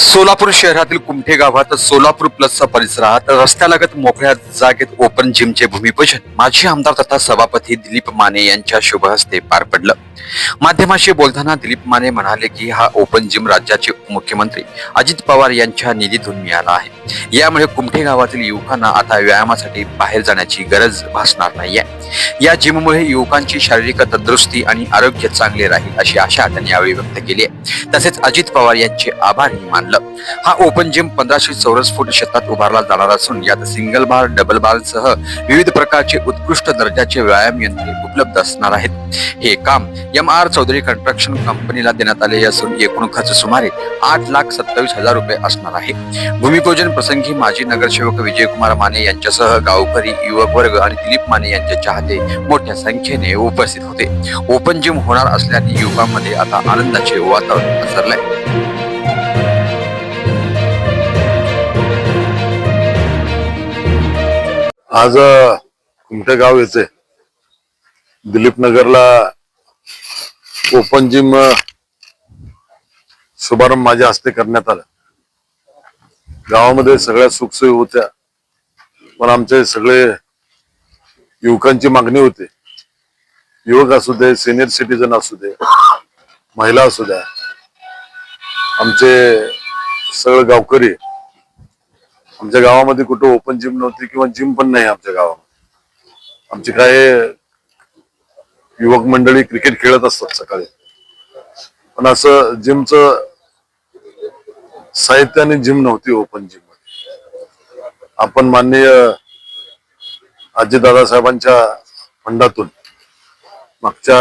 सोलापूर शहरातील कुमठे गावात सोलापूर प्लसच्या परिसरात रस्त्यालगत मोकळ्या जागेत ओपन जिमचे भूमिपूजन. माजी आमदार तथा सभापती दिलीप माने यांच्या शुभ हस्ते पार पडलं. माध्यमाशी बोलताना दिलीप माने म्हणाले की हा ओपन जिम राज्याचे उपमुख्यमंत्री अजित पवार यांच्या निधीतून मिळाला आहे. यामुळे कुमठे गावातील युवकांना आता व्यायामासाठी बाहेर जाण्याची गरज भासणार नाहीये. या जिममुळे युवकांची शारीरिक तंदुरुस्ती आणि आरोग्य चांगले राहील अशी आशा त्यांनी यावेळी व्यक्त केली आहे. तसेच अजित पवार यांचे आभारही मानले हा ओपन जिम पंधराशे चौरस फूट शेतात उभारला जाणार असून यात सिंगल बार डबल बारसह विविध प्रकारचे उत्कृष्ट दर्जाचे व्यायाम यंत्रे उपलब्ध असणार आहेत. हे काम एम आर चौधरी कन्स्ट्रक्शन कंपनीला देण्यात आले असून एकूण खर्च सुमारे आठ लाख सत्तावीस हजार रुपये असणार आहे. भूमिपूजन प्रसंगी माजी नगरसेवक विजयकुमार माने यांच्यासह गावकरी युवक वर्ग आणि दिलीप माने यांच्या चाहते मोठ्या संख्येने उपस्थित होते. ओपन जिम होणार असल्याने युवकांमध्ये आता आनंदाचे वातावरण पसरलंय. आज कुमठे गाव येते दिलीप नगरला ओपन जिम शुभारंभ माझ्या हस्ते करण्यात आला. गावामध्ये सगळ्या सुखसोयी होत्या. पण आमचे सगळे युवकांची मागणी होती. युवक असू दे सिनियर सिटीजन असू दे महिला असू द्या. आमचे सगळे गावकरी आमच्या गावामध्ये कुठं ओपन जिम नव्हती किंवा जिम पण नाही आमच्या गावामध्ये. आमचे काय युवक मंडळी क्रिकेट खेळत असतात सकाळी. पण असं जिमचं साहित्य आणि जिम नव्हती ओपन जिममध्ये. आपण माननीय आजी दादासाहेबांच्या फंडातून मागच्या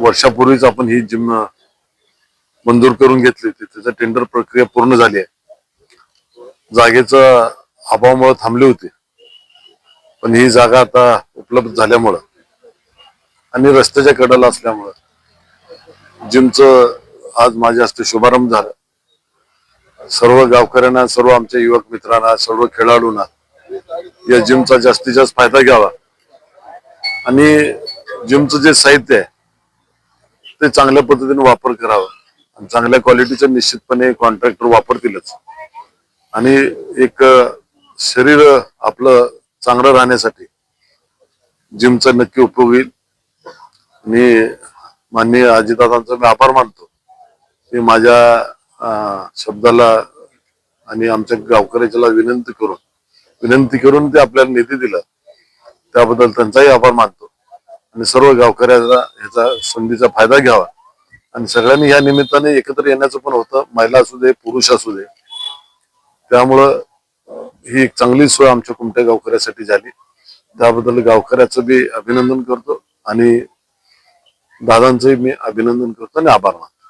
वर्षापूर्वीच आपण ही जिम मंजूर करून घेतली होती. त्याचं टेंडर प्रक्रिया पूर्ण झाली आहे. जागेचा अभावामुळे थांबली होती. पण ही जागा आता उपलब्ध झाल्यामुळं आणि रस्त्याच्या कडेला असल्यामुळं जिमचं आज माझ्या हस्ते शुभारंभ झाला. सर्व गावकऱ्यांना सर्व आमच्या युवक मित्रांना सर्व खेळाडूंना या जिमचा जास्तीत जास्त फायदा घ्यावा. आणि जिमचं जे साहित्य आहे ते चांगल्या पद्धतीने वापर करावा. आणि चांगल्या क्वालिटीचं निश्चितपणे कॉन्ट्रॅक्टर वापरतीलच. आणि एक शरीर आपलं चांगलं राहण्यासाठी जिमचा नक्की उपयोग होईल. मी माननीय अजितदादांचा मी आभार मानतो. की माझ्या शब्दाला आणि आमच्या गावकऱ्याच्याला विनंती करून विनंती करून ते आपल्याला निधी दिला. त्याबद्दल त्यांचाही आभार मानतो. आणि सर्व गावकऱ्याचा ह्याचा संधीचा फायदा घ्यावा. आणि सगळ्यांनी या निमित्ताने एकत्र येण्याचं पण होतं. महिला असू दे पुरुष असू दे. त्यामुळं ही एक चांगली सोय आमच्या कुमट्या गावकऱ्यासाठी झाली. त्याबद्दल गावकऱ्याचं बी अभिनंदन करतो आणि दादांचंही मी अभिनंदन करतो आणि आभार मानतो.